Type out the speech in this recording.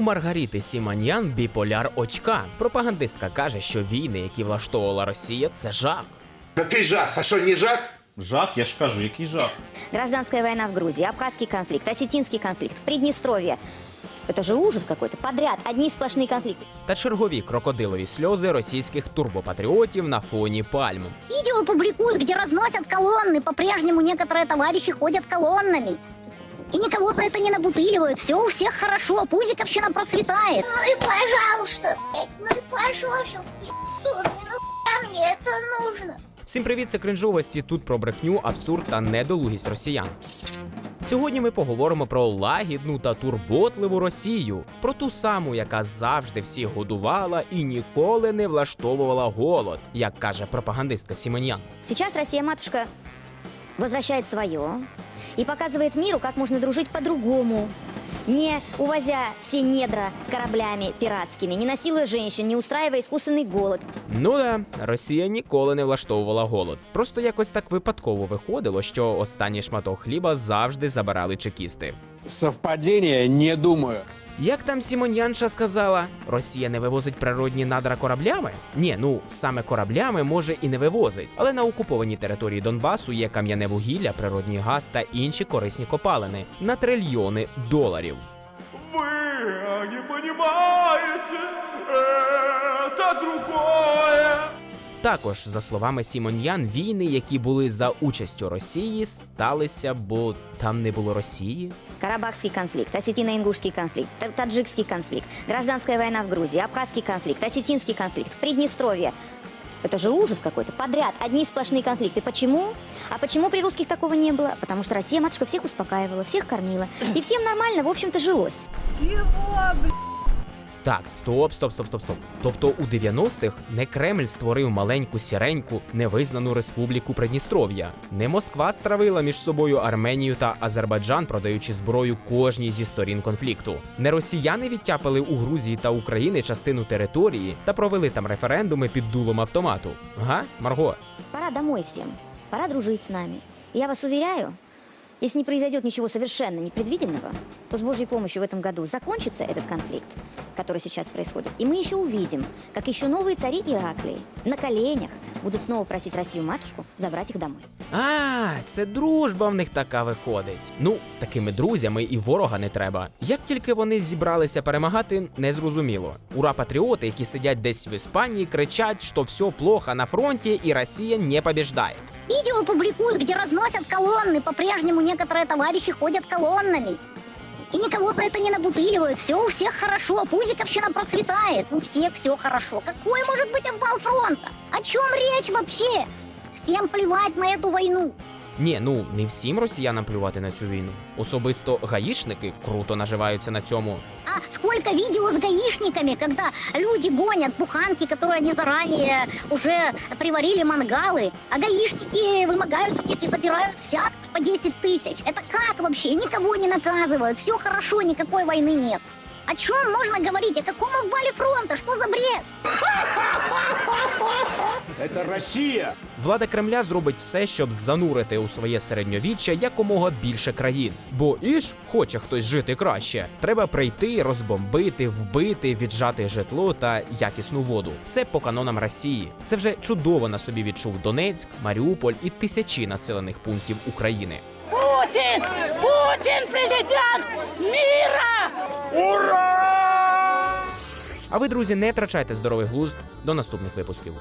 У Маргарити Сіманьян біполяр очка. Пропагандистка каже, що війни, які влаштовувала Росія, це жах. Какой жах? А что, не жах? Жах, я ж кажу, який жах. Гражданская война в Грузии, Абхазский конфликт, Осетинский конфликт, Приднестровье. Это же ужас какой-то. Подряд одни сплошные конфликты. Та чергові крокодилові сльози російських турбопатріотів на фоні пальм. Видео публикуют, где разносят колонны. По-прежнему некоторые товарищи ходят колоннами. И никого за это не набутыливают. Все у всех хорошо. Пузиковщина процветает. Ну и пожалуйста, блядь, ну и пожалуйста, блядь, ну нахуя мне это нужно? Всім привіт, це кринжовості. Тут про брехню, абсурд та недолугість росіян. Сьогодні ми поговоримо про лагідну та турботливу Росію, про ту саму, яка завжди всіх годувала і ніколи не влаштовувала голод, як каже пропагандистка Сімонян. Сейчас Россия-матушка возвращает свое и показывает миру, как можно дружить по-другому. Не увозя все недра кораблями пиратскими, не насилуя женщин, не устраивая искусственный голод. Ну да, Росія ніколи не влаштовувала голод. Просто якось так випадково виходило, що останній шматок хліба завжди забирали чекісти. Совпадение, не думаю. Як там Сімонянша сказала, Росія не вивозить природні надра кораблями? Ні, ну саме кораблями може і не вивозить, але на окупованій території Донбасу є кам'яне вугілля, природній газ та інші корисні копалини на трильйони доларів. Ви не розумієте, це другое. Також, за словами Сімоньян, війни, які були за участю Росії, сталися, бо там не було Росії. Карабахский конфликт, Осетино-Ингушский конфликт, Та- Таджикский конфликт, Гражданская война в Грузии, Абхазский конфликт, Осетинский конфликт, Приднестровье. Это же ужас какой-то. Подряд одни сплошные конфликты. Почему? А почему при русских такого не было? Потому что Россия, матушка, всех успокаивала, всех кормила. И всем нормально, в общем-то, жилось. Так, стоп, стоп, стоп, стоп, стоп. Тобто у 90-х не Кремль створив маленьку сіреньку невизнану республіку Придністров'я. Не Москва стравила між собою Арменію та Азербайджан, продаючи зброю кожній зі сторін конфлікту. Не росіяни відтяпали у Грузії та Україні частину території та провели там референдуми під дулом автомату. Ага, Марго. Пора домой всем. Пора дружить с нами. Я вас уверяю, если не произойдет ничего совершенно непредвиденного, то с Божьей помощью в этом году закончится этот конфликт, который сейчас происходит. И мы еще увидим, как еще новые цари Ираклии на коленях будут снова просить Россию-матушку забрать их домой. А, це дружба в них така виходить. Ну, з такими друзями і ворога не треба. Як тільки вони зібралися перемагати, незрозуміло. Ура патріоти, які сидять десь в Іспанії, кричать, що все плохо на фронті і Росія не побіждає. Видео публикуют, где разносят колонны. По-прежнему некоторые товарищи ходят колоннами. И никого за это не набутыливают. Все у всех хорошо. Пузиковщина процветает. У всех все хорошо. Какой может быть обвал фронта? О чем речь вообще? Всем плевать на эту войну. Ні, ну не всім росіянам плювати на цю війну. Особисто гаїшники круто наживаються на цьому. А сколько видео с гаишниками, когда люди гонят буханки, которые они заранее уже приварили мангалы, а гаишники вымогают у них и забирают взятки по 10 тысяч. Это как вообще? И Никого не наказывают, все хорошо, никакой войны нет. О чем можно говорить? О каком обвале фронта? Что за бред? Это Россия! Влада Кремля зробить все, щоб занурити у своє середньовіччя якомога більше країн. Бо іж хоче хтось жити краще. Треба прийти, розбомбити, вбити, віджати житло та якісну воду. Все по канонам Росії. Це вже чудово на собі відчув Донецьк, Маріуполь і тисячі населених пунктів України. Путин! Путін президент міра! Ура! А ви, друзі, не втрачайте здоровий глузд до наступних випусків.